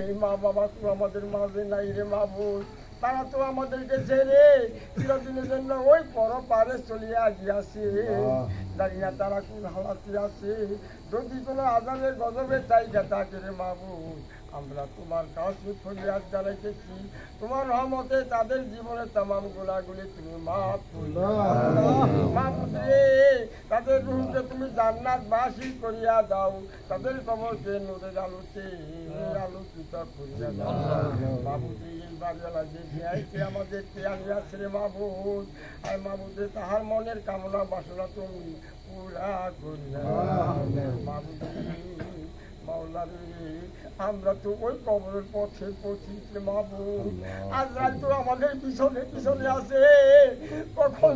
সেই মা বাবা তো আমাদের মাঝে নাই রে মাবুদ তারা তো আমাদেরকে ছেড়ে চিরদিনের জন্য ওই পর পারে চলিয়া গিয়াছে জানি না তারা কোন হালাতে আছে। যদি কোনো আজানের গজবে চাইকা থাকে রে মাবুদ আমরা তোমার কাছে ফরিয়াদ জানাইতেছি তোমার রহমতে তাদের জীবনের তামাম গুলাগুলি তুমি মাফ মাহমুদ রে তাদের রুহকে তুমি জান্নাত বাসি করিয়া দাও। তাদের কবরকে নূরের আলোতে আলোকিত করিয়া দাও। এই বাড়িওয়ালা যে আর মাহমুদে তাহার মনের কামনা বাসনা তুমি পুরা করিয়া আমরা তো ওই কবরের পথে পৌঁছিছি মাহবুব আজ রাত তো আমাদের পিছনে পিছনে আছে।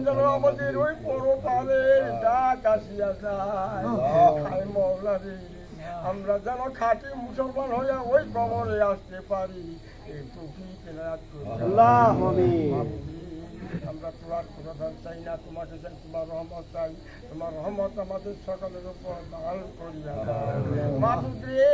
যেন আমাদের ওই বড় পারে ডাক আসিয়া যায়। মাওলারে আমরা যেন খাঁটি মুসলমান হইয়া ওই কবরে আসতে পারি। আমরা তোমার প্রধান চাই না তোমাকে চাই তোমার রহমত চাই। তোমার রহমত আমাদের সকলের উপর দান করিয়া রে